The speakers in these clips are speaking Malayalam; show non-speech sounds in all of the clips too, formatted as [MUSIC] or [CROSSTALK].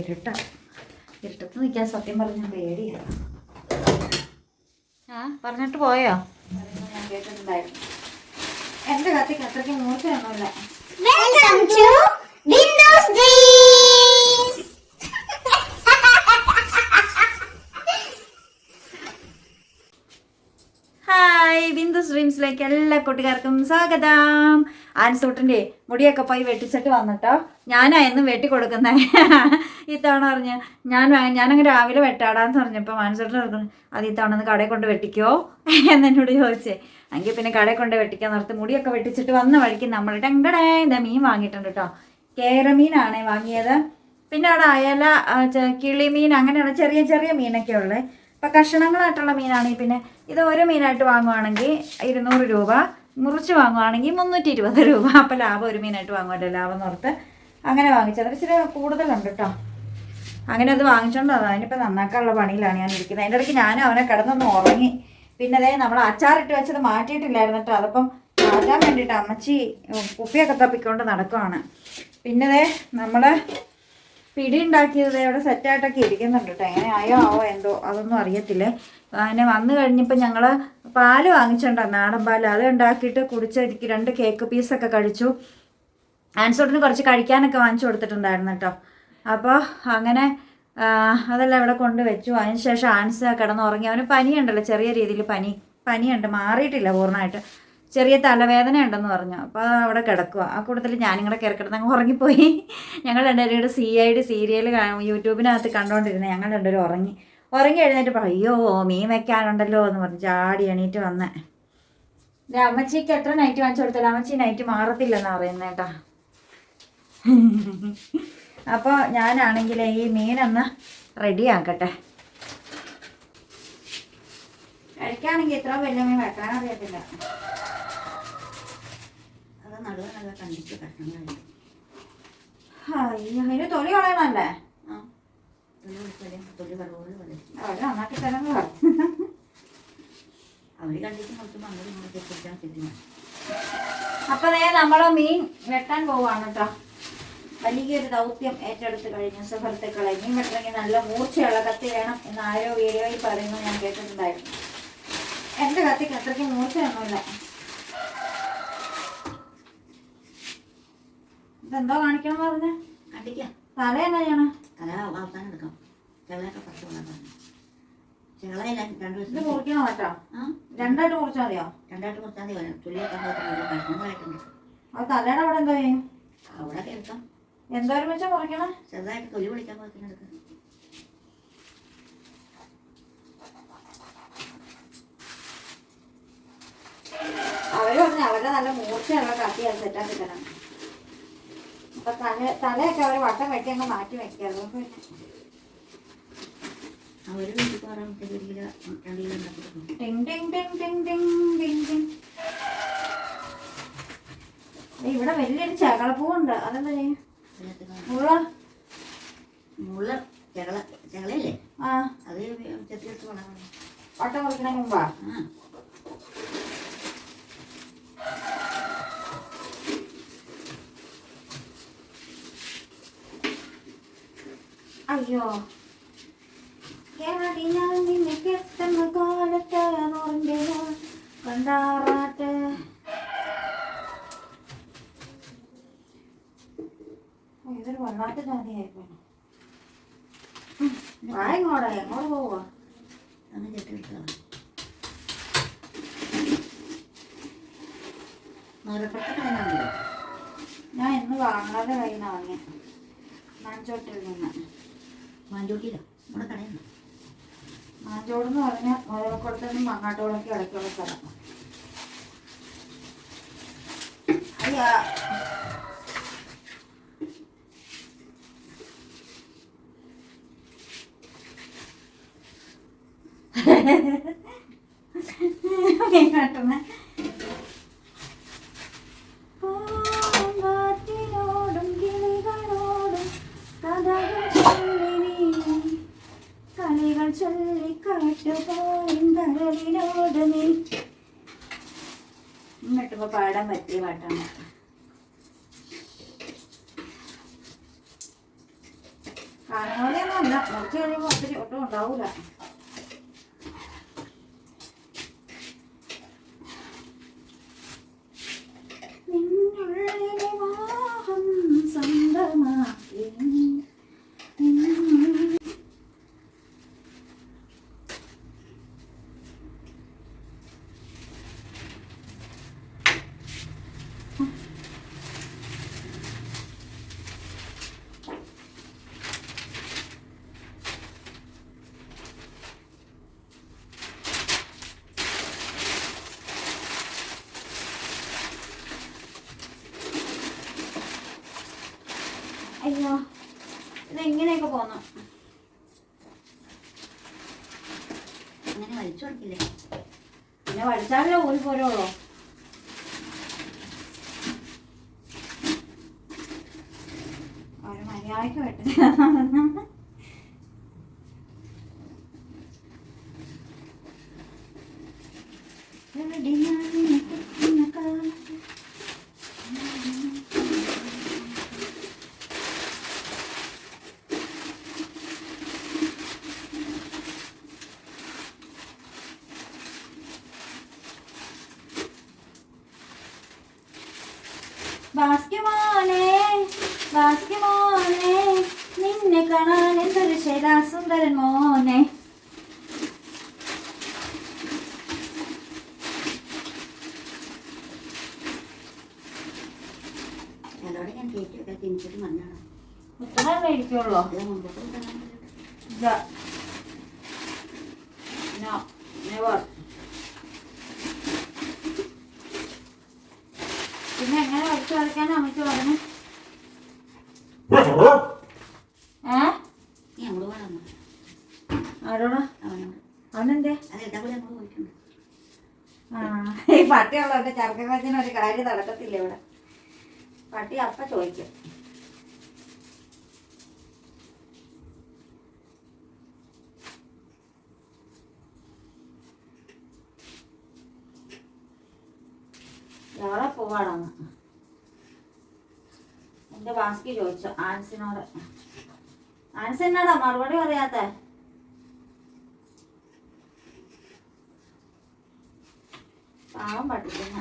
ഇരുട്ട. ഇരുട്ടത്ത് നിൽക്കാൻ സത്യം പറഞ്ഞ പേടിയാണ് ആ പറഞ്ഞിട്ട് പോയോ? ഞാൻ കേട്ടിട്ടുണ്ടായിരുന്നു. എന്റെ കത്തിക്ക്? അത്രയ്ക്ക് മൂർച്ചയൊന്നുമില്ല. ഡ്രീംസിലേക്ക് എല്ലാ കൂട്ടുകാർക്കും സ്വാഗതം. ആൻസൂട്ടിന്റെ മുടിയൊക്കെ പോയി വെട്ടിച്ചിട്ട് വന്നിട്ടോ. ഞാനാ എന്നും വെട്ടി കൊടുക്കുന്നേ. ഇത്തവണ പറഞ്ഞ് ഞാൻ ഞാനങ്ങ് രാവിലെ വെട്ടാടാന്ന് പറഞ്ഞപ്പോൾ ആൻസൂട്ടിന് പറഞ്ഞു അത് ഇത്തവണ ഒന്ന് കടയിൽ കൊണ്ട് വെട്ടിക്കോ? എന്നെന്നോട് ചോദിച്ചേ. എങ്കിൽ പിന്നെ കടയിൽ കൊണ്ട് വെട്ടിക്കാൻ നിർത്തി. മുടിയൊക്കെ വെട്ടിച്ചിട്ട് വന്ന വഴിക്ക് നമ്മൾ ടെങ്കടേ ഇതാ മീൻ വാങ്ങിയിട്ടുണ്ട് കേട്ടോ കേരമീനാണേ വാങ്ങിയത്. പിന്നെ അവിടെ അയല കിളിമീൻ അങ്ങനെയുള്ള ചെറിയ ചെറിയ മീനൊക്കെ ഉള്ളത് ഇപ്പം കഷണങ്ങളായിട്ടുള്ള മീനാണെങ്കിൽ പിന്നെ ഇത് ഓരോ മീനായിട്ട് വാങ്ങുവാണെങ്കിൽ ഇരുന്നൂറ് രൂപ മുറിച്ച് വാങ്ങുവാണെങ്കിൽ മുന്നൂറ്റി ഇരുപത് രൂപ. അപ്പോൾ ലാഭം ഒരു മീനായിട്ട് വാങ്ങുമല്ലോ ലാഭം ഓർത്ത് അങ്ങനെ വാങ്ങിച്ചത് ഇച്ചിരി കൂടുതലുണ്ട് കേട്ടോ അങ്ങനെ അത് വാങ്ങിച്ചോണ്ട് വന്നു അതിനിപ്പോൾ നന്നാക്കാനുള്ള പണിയിലാണ് ഞാൻ ഇരിക്കുന്നത്. അതിന്റെ ഇടയ്ക്ക് ഞാനും അവനെ കിടന്നൊന്ന് ഉറങ്ങി. പിന്നെ അതേ നമ്മൾ അച്ചാറിട്ട് വെച്ചത് മാറ്റിയിട്ടില്ലായിരുന്നു കേട്ടോ അതിപ്പം മാറ്റാൻ വേണ്ടിയിട്ട് അമ്മച്ചി കുപ്പിയൊക്കെ തപ്പിക്കൊണ്ട് നടക്കുവാണ്. പിന്നെ നമ്മൾ പിടി ഉണ്ടാക്കിയത് അവിടെ സെറ്റായിട്ടൊക്കെ ഇരിക്കുന്നുണ്ട് കേട്ടോ എങ്ങനെ ആയോ ആവോ എന്തോ അതൊന്നും അറിയത്തില്ല. അങ്ങനെ വന്നു കഴിഞ്ഞപ്പോൾ ഞങ്ങൾ പാൽ വാങ്ങിച്ചിട്ടുണ്ടോ നാടൻ പാൽ. അത് ഉണ്ടാക്കിയിട്ട് കുടിച്ച് എനിക്ക് രണ്ട് കേക്ക് പീസൊക്കെ കഴിച്ചു. ആൻസോട്ടിന് കുറച്ച് കഴിക്കാനൊക്കെ വാങ്ങിച്ചു കൊടുത്തിട്ടുണ്ടായിരുന്നു കേട്ടോ അപ്പോൾ അങ്ങനെ അതെല്ലാം ഇവിടെ കൊണ്ട് വെച്ചു. അതിനുശേഷം ആൻസ് കിടന്നുറങ്ങി. അവന് പനിയുണ്ടല്ലോ ചെറിയ രീതിയിൽ പനി. പനിയുണ്ട് മാറിയിട്ടില്ല പൂർണമായിട്ട്. ചെറിയ തലവേദന ഉണ്ടെന്ന് പറഞ്ഞു. അപ്പോൾ അവിടെ കിടക്കുക ആ കൂട്ടത്തിൽ ഞാനും കൂടെ കയറി കിടന്ന് അങ്ങ് ഉറങ്ങിപ്പോയി. ഞങ്ങൾ രണ്ടുപേരുടെ സി ഐ ഡി സീരിയൽ യൂട്യൂബിനകത്ത് കണ്ടുകൊണ്ടിരുന്നത് ഞങ്ങൾ രണ്ടുപേരും ഉറങ്ങി. ഉറങ്ങി എഴുന്നേറ്റ് പറഞ്ഞു, അയ്യോ മീൻ വെക്കാനുണ്ടല്ലോ എന്ന് പറഞ്ഞ് ചാടി എണീറ്റ് വന്നേ. അമ്മച്ചിക്ക് എത്ര നൈറ്റ് വാങ്ങിച്ചു കൊടുത്താലും അമ്മച്ചി നൈറ്റ് മാറത്തില്ലെന്നാണ് പറയുന്നത് കേട്ടാ. അപ്പോൾ ഞാനാണെങ്കിൽ ഈ മീനൊന്ന് റെഡിയാക്കട്ടെ കഴിക്കാണെങ്കിൽ ഇത്ര വലിയ മീൻ അത് നടുവ് നല്ല കണ്ടിച്ച് കഷ്ണങ്ങളായി അയ്യോ അതിന് തൊലി കളയണല്ലേ? തൊലി നന്നാക്കി തരാൻ അവർ അങ്ങോട്ട് ഇങ്ങോട്ട് അപ്പൊ ദേ നമ്മളെ മീൻ വെട്ടാൻ പോവാണ് കേട്ടോ വലിയൊരു ദൗത്യം ഏറ്റെടുത്ത് കഴിഞ്ഞു സുഹൃത്തുക്കളെ. മീൻ വെട്ടണമെങ്കിൽ നല്ല മൂർച്ചയുള്ള കത്തി വേണം എന്ന് ആരോ വീഡിയോയിൽ പറയുന്നു ഞാൻ കേട്ടിട്ടുണ്ടായിരുന്നു. എന്റെ കത്തിക്ക് അത്രയ്ക്ക് മൂർച്ചയൊന്നുമില്ല. ഇതെന്തോ കാണിക്കണം പറഞ്ഞേ? കണ്ടിക്കാം തല എന്നാ ചെയ്യണം തല അവസാനം എടുക്കാം. ചെകളയൊക്കെ പറിച്ച് കൊള്ളാൻ ചെകളയില്ല രണ്ടു ഇത് മുറിക്കണം കേട്ടോ രണ്ടായിട്ട് മുറിച്ചാൽ മതിയോ? രണ്ടായിട്ട് മതി. തുള്ളിയൊക്കെ കഷ്ണങ്ങളായിട്ടുണ്ട് അത് തലയുടെ അവിടെ എന്തോ ചെയ്യും? അവിടെ എടുക്കാം. എന്തോരം വെച്ചാൽ മുറിക്കണം? ചെറുതായിട്ട് തൊലി വിളിക്കാൻ പോയിട്ട് എടുക്കാം. അവർ പറഞ്ഞു അവരുടെ നല്ല മൂർച്ചയുള്ള കത്തിയാണ് സെറ്റാക്കി തരാം അപ്പൊ തല തലയൊക്കെ അവർ വട്ടം വെട്ടി അങ്ങ് മാറ്റി പിന്നെ വീട്ടിൽ ഇവിടെ വലിയൊരു ചകളപ്പൂവുണ്ട്. അതെന്താ മുള്ള? മുള്ള ചകള ചെകളയില്ലേ? ആ. അത് വട്ടം കുറക്കണ മുമ്പാ? അയ്യോ ഞാൻ കാലത്ത് കൊണ്ടാറാട്ട്. ഇതൊരു വല്ലാത്ത വായങ്ങോടാ എങ്ങോട്ട് അങ്ങനെ കളയാണല്ലോ ഞാൻ ഇന്ന് വാങ്ങാതെ കയ്യിൽ നിന്ന് വാങ്ങിയ മാഞ്ചോട്ടിൽ നിന്ന്. മാഞ്ചോട്ടിയിലോ? നമ്മുടെ കടയാണ് മാഞ്ചോട് എന്ന് പറഞ്ഞാൽ മുതലക്കുളത്തുനിന്നും മങ്ങാട്ടോളൊക്കെ ഇടയ്ക്കുള്ള സ്ഥലം. അയ്യാ. [LAUGHS] കേട്ടെന്ന്? കളികൾ ചൊല്ലി കാട്ടുപോയും കരളിനോട് നീ എന്നിട്ടിപ്പോ പാടാൻ പറ്റിയ പാട്ടാണ്. കാണുന്നപോലെയൊന്നും അല്ല. കുറച്ച് ഒത്തിരി ഒട്ടും ഉണ്ടാവൂല. ഊരി പോരുള്ളൂ ഒരു മര്യാദയ്ക്ക് വെട്ടില്ല ബാസ്കിമോനെ ഞാൻ വെക്കാൻ തിരിച്ചിട്ട് അത് മുമ്പോട്ട് കൊണ്ടുവരാൻ ഇല്ല നോ നെവർ പിന്നെ എങ്ങനെ വരച്ചു വരയ്ക്കാൻ അമ്മയ്ക്ക് പറഞ്ഞു? ഏ? ആരോടാ? അവനെന്തേ? ഈ പട്ടിയുള്ളവരുടെ ചർക്ക വെച്ചിന് ഒരു കാര്യം നടക്കത്തില്ല ഇവിടെ. പട്ടി അപ്പ ചോദിക്കും. എവിടെ പോവാണെന്ന് എന്റെ ബാസ്കി ചോദിച്ചു ആൻസിനോട്. ആൻസിനോടാ മറുപടി പറയാത്ത? പാവം പഠിക്കുന്ന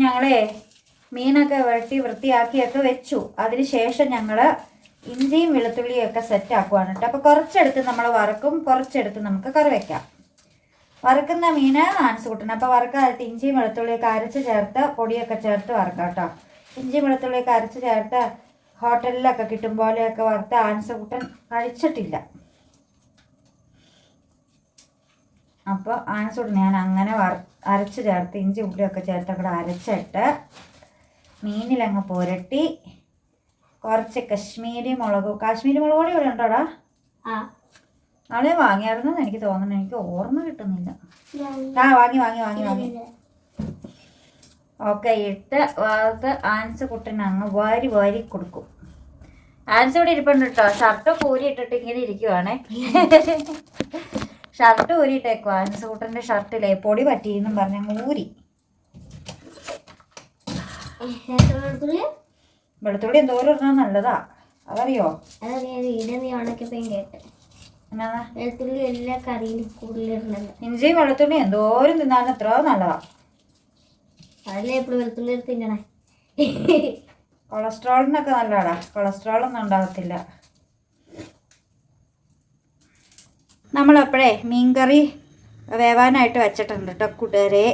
ഞങ്ങളെ മീനൊക്കെ വരട്ടി വൃത്തിയാക്കിയൊക്കെ വെച്ചു. അതിനുശേഷം ഞങ്ങൾ ഇഞ്ചിയും വെളുത്തുള്ളിയും ഒക്കെ സെറ്റ് ആക്കുവാണ് കേട്ടോ. അപ്പോൾ കുറച്ചെടുത്ത് നമ്മൾ വറക്കും കുറച്ചെടുത്ത് നമുക്ക് കറി വെക്കാം. വറുക്കുന്ന മീന് ആൻസ് കൂട്ടണം. അപ്പോൾ വറുക്കാലത്ത് ഇഞ്ചിയും വെളുത്തുള്ളിയൊക്കെ അരച്ച് ചേർത്ത് പൊടിയൊക്കെ ചേർത്ത് വറുക്കാം കേട്ടോ. ഇഞ്ചിയും വെളുത്തുള്ളിയൊക്കെ അരച്ച് ചേർത്ത് ഹോട്ടലിലൊക്കെ കിട്ടും പോലെയൊക്കെ വറുത്ത് ആൻസ് കൂട്ടൻ കഴിച്ചിട്ടില്ല. അപ്പോൾ ആനച്ചൂട് ഞാൻ അങ്ങനെ വറ അരച്ച് ചേർത്ത് ഇഞ്ചി ഉള്ളിയൊക്കെ ചേർത്ത് അവിടെ അരച്ചിട്ട് മീനിലങ്ങ് പുരട്ടി കുറച്ച് കശ്മീരി മുളക് കാശ്മീരി മുളക് പൊടി ഇവിടെ ഉണ്ടോടാ? ആ. നാളെ വാങ്ങിയായിരുന്നു എനിക്ക് തോന്നുന്നു. എനിക്ക് ഓർമ്മ കിട്ടുന്നില്ല. ആ വാങ്ങി വാങ്ങി വാങ്ങി വാങ്ങി. ഒക്കെ ഇട്ട് വറുത്ത് ആൻസ് കുട്ടിനങ്ങ് അങ്ങ് വാരി വാരി കൊടുക്കും. ആൻസ് ഇവിടെ ഇരിപ്പുണ്ട് കേട്ടോ ഷർട്ട് കൂരി ഇട്ടിട്ട് ഇങ്ങനെ ഇരിക്കുവാണേ. [LAUGHS] ഷർട്ട് ഊരിയിട്ടേക്കോ ആൻസ് കുട്ടന്റെ ഷർട്ടിലെ പൊടി പറ്റിയെന്നും പറഞ്ഞ ഊരി. വെളുത്തുള്ളി? എന്തോരം ഇറങ്ങാൻ നല്ലതാ. അതറിയോ? ഇഞ്ചി എന്നാ വെളുത്തുള്ളി എല്ലാ കറിയിലും കൂടുതലിടണത് ഇഞ്ചിയും വെളുത്തുള്ളി എന്തോരം തിന്നാലും എത്രയോ നല്ലതാ. അതല്ലേ എപ്പോഴും വെളുത്തുള്ളി എടുത്ത് തിന്നണേ? കൊളസ്ട്രോളിനൊക്കെ നല്ലതാടാ. കൊളസ്ട്രോളൊന്നും ഉണ്ടാകത്തില്ല. നമ്മളപ്പോഴേ മീൻകറി വേവാനായിട്ട് വെച്ചിട്ടുണ്ട് കേട്ടോ കൂട്ടുകാരെ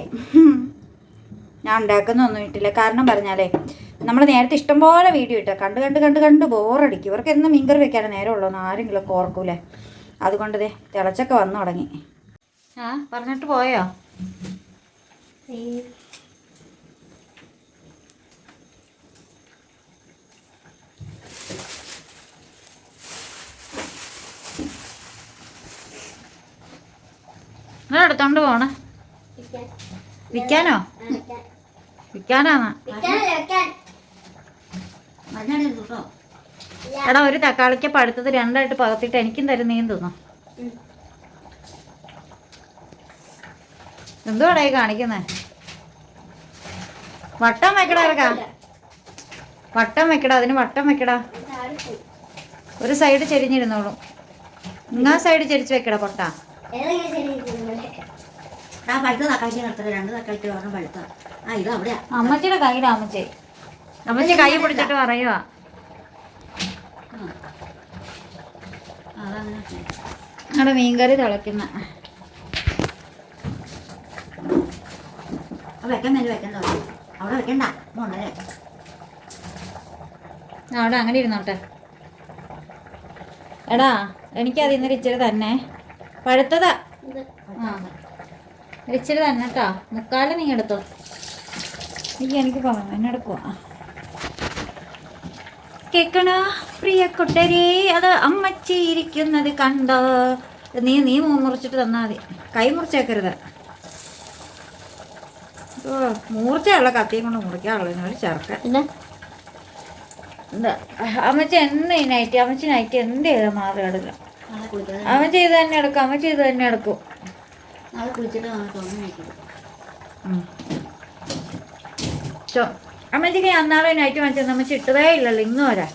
ഞാൻ ഉണ്ടാക്കുന്നൊന്നും ഇട്ടില്ല. കാരണം പറഞ്ഞാലേ നമ്മൾ നേരത്തെ ഇഷ്ടംപോലെ വീഡിയോ ഇട്ടോ. കണ്ട് കണ്ട് കണ്ട് കണ്ട് ബോറടിക്കും. ഇവർക്ക് എന്നും മീൻകറി വെക്കാനും നേരമുള്ളൂ എന്ന് ആരെങ്കിലും ഓർക്കൂലേ. അതുകൊണ്ട് ദേ തിളച്ചൊക്കെ വന്നു തുടങ്ങി. ആ പറഞ്ഞിട്ട് പോയോ? നിങ്ങൾ എടുത്തോണ്ട് പോണ. വിൽക്കാനോ? വിൽക്കാനാണ്. എടാ ഒരു തക്കാളിക്ക് പഴുത്തത് രണ്ടായിട്ട് പകത്തിട്ട് എനിക്കും തരുന്നേന്ന് തോന്നുന്നു എന്തുവാടാ ഈ കാണിക്കുന്നേ? വട്ടം വെക്കടാ വട്ടം വെക്കടാ അതിന് വട്ടം വെക്കടാ. ഒരു സൈഡ് ചെരിഞ്ഞിരുന്നോളൂ. ഇങ്ങാ സൈഡ് ചെരിച്ച് വെക്കടാ പൊട്ട. ആ പഴുത്ത തക്കാളി നിർത്തത് രണ്ട് തക്കാളി ഒരെണ്ണം പഴുത്ത. ആ ഇത് അവിടെയാ. അമ്മച്ചിയുടെ കയ്യിലാ അമ്മച്ചി. അമ്മച്ചി കൈ പിടിച്ചിട്ട് പറയുക അവിടെ മീൻകറി തിളയ്ക്കുന്ന. ആ വെക്കാൻ മേലെ വെക്കണ്ട അവിടെ വെക്കണ്ട ഉണ്ടല്ലേ? അവിടെ അങ്ങനെ ഇരുന്നോട്ടെ എടാ എനിക്കത് ഇന്നലെ ഇച്ചിരി തന്നെ. പഴുത്തതാ. ആ. ഇച്ചിരി തന്നെ കേട്ടോ മുക്കാൽ നീ എടുത്തോ. നീ എനിക്ക് പറഞ്ഞു എന്നെ എടുക്കുവാ? കേക്കണ? പ്രിയ കുട്ടരേ അത് അമ്മച്ചി ഇരിക്കുന്നത് കണ്ടോ? നീ നീ മുറിച്ചിട്ട് തന്നാ മതി. കൈ മുറിച്ചേക്കരുത്. മൂർച്ചയുള്ള കത്തിയും കൊണ്ട് മുറിക്കാറുള്ളൂ. ഒരു ചേർക്ക എന്താ? അമ്മച്ചി എന്ന് നൈറ്റി നൈറ്റ് അമ്മച്ചി നൈറ്റ് എന്ത് ചെയ്താൽ മാറി അമ്മച്ചി ഇത് തന്നെ എടുക്കും അവൻ ചെയ്ത് തന്നെ എടുക്കും. നാളെ കുളിച്ചിട്ട്. ചോ അമ്മച്ചിക്ക് അന്നാളെ നൈറ്റ് വാങ്ങിച്ചത് അമ്മച്ചി ഇട്ടതേ ഇല്ലല്ലോ ഇന്ന് വരാ.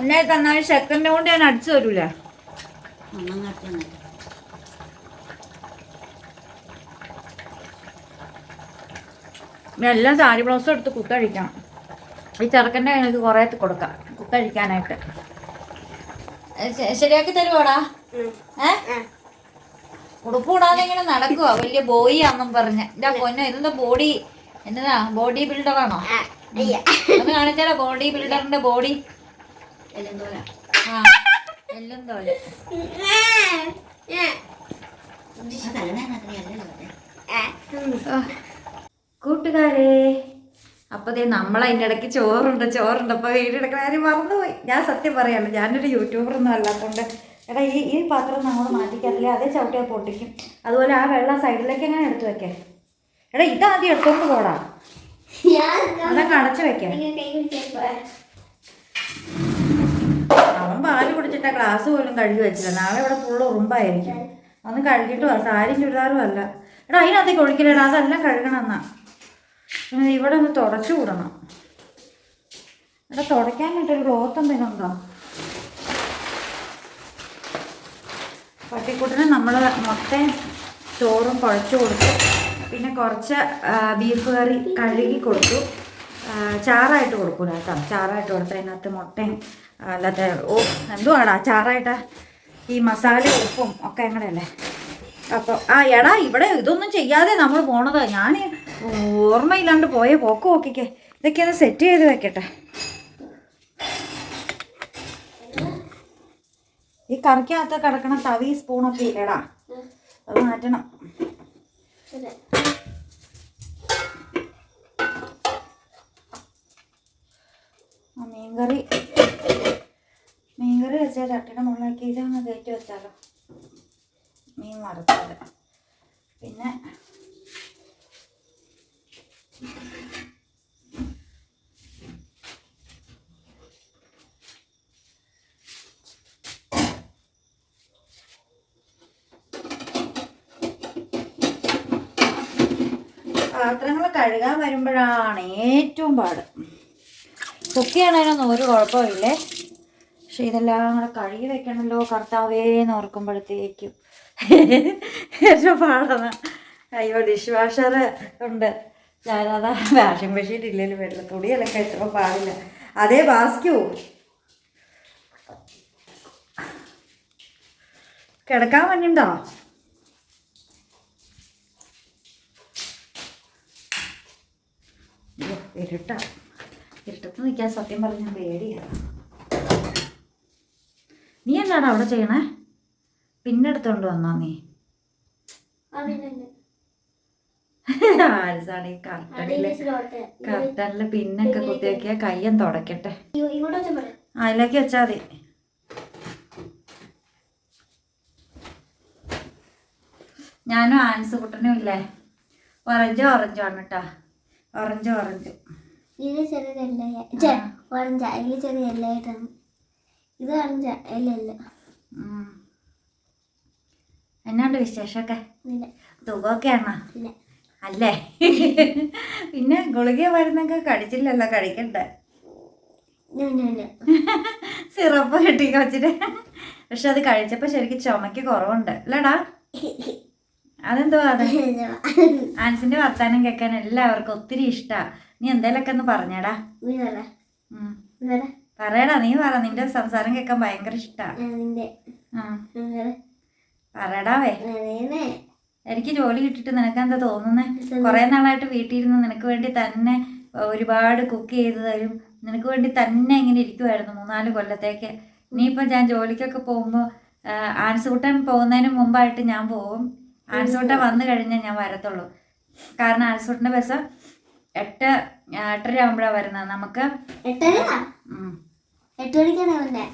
എന്നെ തന്നാൽ സെക്കൻഡ് കൊണ്ട് ഞാൻ അടിച്ചു തരൂല. അമ്മ നടത്തണം എല്ലാം സാരി ബ്ലൗസും എടുത്ത് കുത്തഴിക്കണം. ഈ ചെറുക്കന്റെ എനിക്ക് കുറേ കൊടുക്കാം. കുത്തഴിക്കാനായിട്ട്. ശരിയാക്കി തരുവാടാ? ഏ? ഉടുപ്പ് കൂടാതെ ഇങ്ങനെ നടക്കുവാ. വലിയ ബോയി ആണെന്നും പറഞ്ഞ്. എന്റെ പൊന്നോ ഇതെന്താ ബോഡി എന്നതാ ബോഡി ബിൽഡറാണോ ഒന്ന് കാണിച്ചാലോ ബോഡി ബിൽഡറിന്റെ ബോഡി ആ എല്ലാം തോലെ ആ. കൂട്ടുകാരെ അപ്പോൾ ദേ നമ്മൾ അതിന്റെ ഇടയ്ക്ക് ചോറുണ്ട് ചോറുണ്ട്. അപ്പോൾ വീടെടുക്കണ കാര്യം മറന്നുപോയി. ഞാൻ സത്യം പറയാമല്ലോ ഞാനൊരു യൂട്യൂബറൊന്നും അല്ലാത്തതുകൊണ്ട് എടാ ഈ ഈ പാത്രം നമ്മൾ മാറ്റിക്കാറില്ലേ. അതേ ചവിട്ടിയാൽ പൊട്ടിക്കും. അതുപോലെ ആ വെള്ളം സൈഡിലേക്ക് എങ്ങനെ എടുത്തു വെക്കേ? എടാ ഇതാദ്യം എടുത്തോണ്ട് പോടാ. അതങ്ങ് അടച്ചു വെക്കേ. അവൻ പാൽ കുടിച്ചിട്ടാ ഗ്ലാസ് പോലും കഴുകി വെച്ചില്ല. നാളെ ഇവിടെ ഫുള്ള് ഉറുമ്പായിരിക്കും. അതൊന്നും കഴുകിയിട്ട് സാരിയും ചുരിദാറും അല്ല. എടാ അതിനകത്തേക്ക് ഒഴിക്കില്ലടാ അതെല്ലാം കഴുകണം എന്നാ. ഉം, ഇവിടെ ഒന്ന് തുടച്ചു വിടണം തുടയ്ക്കാൻ തുടയ്ക്കാനായിട്ടൊരു ക്ലോത്ത് എന്തെങ്കിലും ഉണ്ടോ? പട്ടിക്കുട്ടിന് നമ്മൾ മൊത്തം ചോറും കുഴച്ചു കൊടുത്തു. പിന്നെ കുറച്ച് ബീഫ് കറി കഴുകി കൊടുത്തു. ചാറായിട്ട് കൊടുക്കൂല കേട്ടോ. ചാറായിട്ട് കൊടുത്ത് അതിനകത്ത് മുട്ടയും അല്ലാത്ത ഓ എന്തുവാടാ ചാറായിട്ട്? ഈ മസാല ഉപ്പും ഒക്കെ അങ്ങനെയല്ലേ? അപ്പോൾ ആ എടാ ഇവിടെ ഇതൊന്നും ചെയ്യാതെ നമ്മൾ പോണത്. ഞാൻ ഓർമ്മയില്ലാണ്ട് പോയ പോക്ക് നോക്കിക്കേ. ഇതൊക്കെ ഒന്ന് സെറ്റ് ചെയ്ത് വെക്കട്ടെ. ഈ കറിക്കകത്ത് കിടക്കണ തവി സ്പൂണൊക്കെ ഇല്ലടാ. അത് മാറ്റണം. മീൻകറി. മീൻകറി വെച്ചാൽ ചട്ടിയുടെ മുകളിലാക്കി ഇതങ്ങ് കയറ്റി വെച്ചാലോ. മീൻ വറുത്തത്. പിന്നെ പാത്രങ്ങൾ കഴുകാൻ വരുമ്പോഴാണ് ഏറ്റവും പാട്. കുക്കിയാണതിനൊന്നും ഒരു കുഴപ്പമില്ലേ. പക്ഷെ ഇതെല്ലാം കൂടെ കഴുകി വെക്കണമല്ലോ കർത്താവേന്ന് ഓർക്കുമ്പോഴത്തേക്കും. [LAUGHS] ഏറ്റവും പാടാണ്. അയ്യോ ഡിഷ് വാഷർ ഉണ്ട്. ഞാനതാ വാഷിംഗ് മെഷീൻ ഇല്ലല്ലോ വെള്ളം തുണിയലൊക്കെ എത്ര പാടില്ല. അതേ ബാസ്ക്യൂ കിടക്കാൻ വന്നിണ്ടോ? ഇരുട്ട ഇരുട്ടാ. ഇരുട്ടത്ത് നിൽക്കാൻ സത്യം പറഞ്ഞ പേടിയാണ് നീ എന്താണ് അവിടെ ചെയ്യണേ? പിന്നെടുത്തോണ്ട് വന്നോ നീ? ആരിസാണ് ഈ കർട്ടനിൽ കർട്ടനിലെ പിന്നൊക്കെ കുത്തിവെക്കിയ കയ്യം തുടക്കട്ടെ. അതിലേക്ക് വെച്ചാ മതി. ഞാനും ആൻസ് കുട്ടനും ഇല്ലേ? ഓറഞ്ച് ഓറഞ്ച് ആണ് കേട്ടാ ഓറഞ്ച് ഓറഞ്ച് ഇത് ചെറിയ ഓറഞ്ച് അതിൽ ചെറിയ എല്ലായിട്ടാണ് ഇത് ഓറഞ്ച് എല്ലല്ല ഉം. എന്നാണ്ട് വിശേഷമൊക്കെ ആണോ? ഇല്ല. അല്ലേ? പിന്നെ ഗുളിക മരുന്നൊക്കെ കടിച്ചില്ലല്ലോ കഴിക്കണ്ടേ? സിറപ്പ് കിട്ടി കൊച്ചിന്. പക്ഷെ അത് കഴിച്ചപ്പോ ശരിക്കും ചുമക്ക് കുറവുണ്ട്. അല്ലടാ അതെന്തുവാ അത്? ആൻസിന്റെ വർത്താനം കേൾക്കാൻ എല്ലാവർക്കും ഒത്തിരി ഇഷ്ടാ. നീ എന്തേലൊക്കെ ഒന്ന് പറഞ്ഞടാ. പറയടാ നീ പറ. നിന്റെ സംസാരം കേൾക്കാൻ ഭയങ്കര ഇഷ്ടാ. പറയടാവേ എനിക്ക് ജോലി കിട്ടിയിട്ട് നിനക്ക് എന്താ തോന്നുന്നേ കുറെ നാളായിട്ട് വീട്ടിൽ ഇരുന്ന് നിനക്ക് വേണ്ടി തന്നെ ഒരുപാട് കുക്ക് ചെയ്ത് തരും. നിനക്ക് വേണ്ടി തന്നെ ഇങ്ങനെ ഇരിക്കുമായിരുന്നു മൂന്നാൽ കൊല്ലത്തേക്ക്. ഇനിയിപ്പോൾ ഞാൻ ജോലിക്കൊക്കെ പോകുമ്പോൾ ആൻസൂട്ടൻ പോകുന്നതിന് മുമ്പായിട്ട് ഞാൻ പോകും. ആൻസൂട്ടൻ വന്നു കഴിഞ്ഞാൽ ഞാൻ വരത്തുള്ളൂ. കാരണം ആൻസൂട്ടന്റെ ബസ് എട്ട് എട്ടര ആകുമ്പോഴാണ് വരുന്നത്. നമുക്ക് വന്നെ?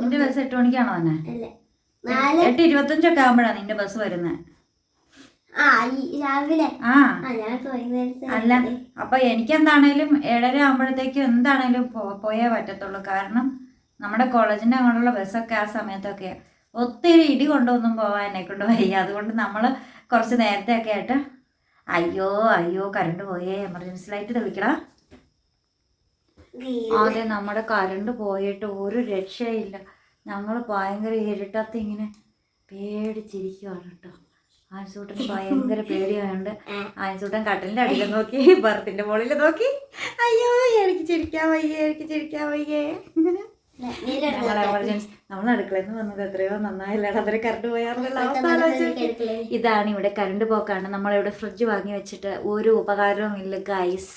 നിന്റെ ബസ് എട്ട് മണിക്കാണോ നാല് എട്ട് ഇരുപത്തഞ്ചൊക്കെ ആകുമ്പോഴാണ് നിന്റെ ബസ് വരുന്നത് രാവിലെ. ആ. അല്ല അപ്പൊ എനിക്കെന്താണേലും ഏഴര ആകുമ്പോഴത്തേക്കും എന്താണേലും പോയേ പറ്റത്തുള്ളൂ. കാരണം നമ്മുടെ കോളേജിന്റെ അങ്ങോട്ടുള്ള ബസ്സൊക്കെ ആ സമയത്തൊക്കെ ഒത്തിരി ഇടി കൊണ്ടൊന്നും പോവാൻ എന്നെ കൊണ്ട് വയ്യ. അതുകൊണ്ട് നമ്മൾ കുറച്ച് നേരത്തെ ഒക്കെ ആയിട്ട് അയ്യോ അയ്യോ കറണ്ട് പോയേ എമർജൻസി ലൈറ്റ് തെളിക്കടാ അതെ നമ്മുടെ കറണ്ട് പോയിട്ട് ഒരു രക്ഷയില്ല. ഞങ്ങൾ ഭയങ്കര ഇരുട്ടത്ത് ഇങ്ങനെ പേടിച്ചിരിക്കുവാണ് കേട്ടോ. ആൻസൂട്ടൻ ഭയങ്കര പേടിയായോണ്ട് [LAUGHS] ആൻസൂട്ടൻ കട്ടിലിന്റെ അടിയിൽ നോക്കി ബർത്തിന്റെ മുകളിൽ നോക്കി. അയ്യോ എനിക്ക് ചിരിക്കാൻ വയ്യേ എനിക്ക് ചിരിക്കാൻ വയ്യേ. ഞങ്ങൾ എമർജൻസി നമ്മൾ അടുക്കളയിൽ നിന്ന് വന്നത് എത്രയോ നന്നായില്ലാണ് അതൊരു കറണ്ട് പോയാറുള്ള അവസ്ഥ ഇതാണ് ഇവിടെ കറണ്ട് പോക്കാണ്. നമ്മളിവിടെ ഫ്രിഡ്ജ് വാങ്ങി വെച്ചിട്ട് ഒരു ഉപകാരവും ഇല്ല ഗൈസ്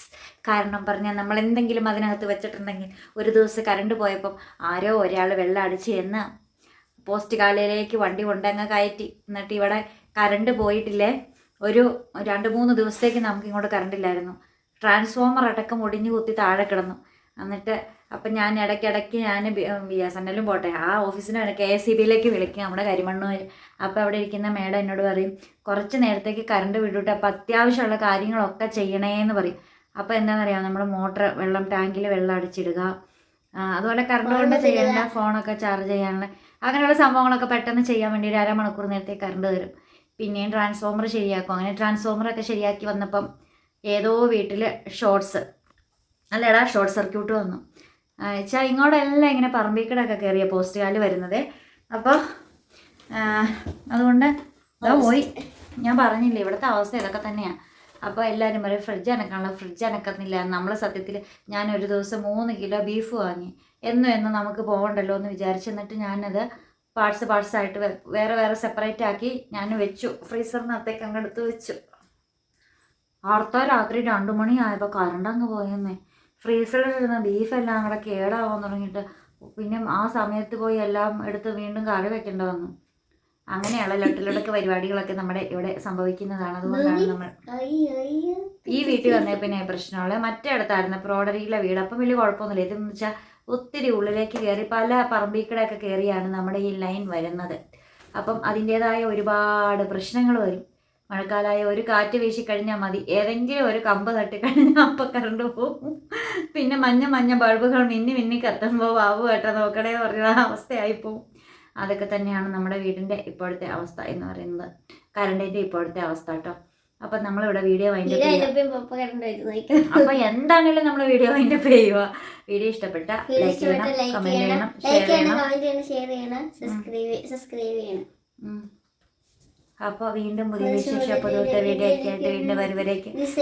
കാരണം പറഞ്ഞാൽ നമ്മൾ എന്തെങ്കിലും അതിനകത്ത് വെച്ചിട്ടുണ്ടെങ്കിൽ ഒരു ദിവസം കറണ്ട് പോയപ്പം ആരോ ഒരാൾ വെള്ളം അടിച്ച് എന്ന് പോസ്റ്റ് കാലയിലേക്ക് വണ്ടി കൊണ്ടങ്ങ് കയറ്റി. എന്നിട്ട് ഇവിടെ കറണ്ട് പോയിട്ടില്ലേ? ഒരു രണ്ട് മൂന്ന് ദിവസത്തേക്ക് നമുക്ക് ഇങ്ങോട്ട് കറണ്ട് ഇല്ലായിരുന്നു ട്രാൻസ്ഫോമർ അടക്കം ഒടിഞ്ഞു കുത്തി താഴെ കിടന്നു. എന്നിട്ട് അപ്പം ഞാൻ ഇടയ്ക്കിടയ്ക്ക് ഞാൻ ബി എസ് എൻ എല്ലും പോട്ടെ. ആ ഓഫീസിന് കെ എസ് സി ബിയിലേക്ക് വിളിക്കും. നമ്മുടെ കരിമണ്ണു അപ്പോൾ അവിടെ ഇരിക്കുന്ന മേഡം എന്നോട് പറയും കുറച്ച് നേരത്തേക്ക് കറണ്ട് വിടൂട്ട്. അപ്പം അത്യാവശ്യമുള്ള കാര്യങ്ങളൊക്കെ ചെയ്യണേന്ന് പറയും. അപ്പോൾ എന്താണെന്നറിയാം? നമ്മൾ മോട്ടർ വെള്ളം ടാങ്കിൽ വെള്ളം അടിച്ചിടുക. അതുപോലെ കറണ്ട് കൊണ്ട് ചെയ്യേണ്ട ഫോണൊക്കെ ചാർജ് ചെയ്യാനുള്ള അങ്ങനെയുള്ള സംഭവങ്ങളൊക്കെ പെട്ടെന്ന് ചെയ്യാൻ വേണ്ടി ഒരു അരമണിക്കൂർ നേരത്തെ കറണ്ട് തരും. പിന്നെയും ട്രാൻസ്ഫോമർ ശരിയാക്കും. അങ്ങനെ ട്രാൻസ്ഫോമറൊക്കെ ശരിയാക്കി വന്നപ്പം ഏതോ വീട്ടിൽ ഷോർട്സ് അല്ലേടാ ഷോർട്ട് സർക്യൂട്ട് വന്നു. വെച്ചാൽ ഇങ്ങോട്ടെല്ലാം ഇങ്ങനെ പറമ്പിക്കടൊക്കെ കയറിയ പോസ്റ്റ് കാൽ വരുന്നത് അപ്പോൾ അതുകൊണ്ട് പോയി. ഞാൻ പറഞ്ഞില്ല ഇവിടുത്തെ അവസ്ഥ ഇതൊക്കെ തന്നെയാണ് അപ്പോൾ എല്ലാവരും പറയും ഫ്രിഡ്ജ് അനക്കാനുള്ള ഫ്രിഡ്ജ് അനക്കുന്നില്ല നമ്മൾ സത്യത്തിൽ ഞാൻ ഒരു ദിവസം മൂന്ന് കിലോ ബീഫ് വാങ്ങി. എന്നും എന്നും നമുക്ക് പോകണ്ടല്ലോ എന്ന് വിചാരിച്ചെന്നിട്ട് ഞാനത് പാർട്സ് പാർട്സ് ആയിട്ട് വേറെ വേറെ സെപ്പറേറ്റ് ആക്കി ഞാൻ വെച്ചു. ഫ്രീസറിനകത്തേക്ക് അങ്ങ് എടുത്ത് വെച്ചു. അടുത്ത രാത്രി രണ്ടു മണി ആയപ്പോൾ കറണ്ട് അങ്ങ് പോയെന്നേ. ഫ്രീസറിലിരുന്ന ബീഫ് എല്ലാം കൂടെ കേടാവാൻ തുടങ്ങിയിട്ട് പിന്നെ ആ സമയത്ത് പോയി എല്ലാം എടുത്ത് വീണ്ടും കറി വെക്കേണ്ട വന്നു. അങ്ങനെയുള്ള ലൊട്ടിലൊടക്ക് പരിപാടികളൊക്കെ നമ്മുടെ ഇവിടെ സംഭവിക്കുന്നതാണ്. അതുകൊണ്ടാണ് നമ്മൾ ഈ വീട്ടിൽ വന്നേ പിന്നെ പ്രശ്നമുള്ള. മറ്റേ അടുത്തായിരുന്നു പ്രോഡറിയിലെ വീട്. അപ്പം വലിയ കുഴപ്പമൊന്നുമില്ല. ഇതെന്ന് വെച്ചാൽ ഒത്തിരി ഉള്ളിലേക്ക് കയറി പല പറമ്പിക്കടയൊക്കെ കയറിയാണ് നമ്മുടെ ഈ ലൈൻ വരുന്നത്. അപ്പം അതിന്റേതായ ഒരുപാട് പ്രശ്നങ്ങൾ വരും. മഴക്കാലമായ ഒരു കാറ്റ് വീശി കഴിഞ്ഞാൽ മതി. ഏതെങ്കിലും ഒരു കമ്പ് തട്ടി കഴിഞ്ഞാൽ അപ്പം കറണ്ട് പോകും പിന്നെ മഞ്ഞ മഞ്ഞ ബൾബുകൾ മിന്നി മിന്നി കത്തുമ്പോൾ വാവ് കേട്ടോ നോക്കണേ എന്ന് പറഞ്ഞ അവസ്ഥയായി പോവും. അതൊക്കെ തന്നെയാണ് നമ്മുടെ വീടിന്റെ ഇപ്പോഴത്തെ അവസ്ഥ എന്ന് പറയുന്നത്. കറണ്ടിന്റെ ഇപ്പോഴത്തെ അവസ്ഥ കേട്ടോ. അപ്പം നമ്മളിവിടെ വീഡിയോ വൈൻഡ് അപ്പൊ എന്താണെങ്കിലും നമ്മൾ വീഡിയോ അപ്പ് ചെയ്യുക. വീഡിയോ ഇഷ്ടപ്പെട്ട ലൈക്ക് ചെയ്യണം കമന്റ് ചെയ്യണം ഷെയർ ചെയ്യണം സബ്സ്ക്രൈബ് ചെയ്യണം. അപ്പൊ വീണ്ടും പുതിയ വിശേഷ പുതുത്ത വീഡിയോ ഒക്കെ ആയിട്ട് വീണ്ടും വരുവരേക്ക് This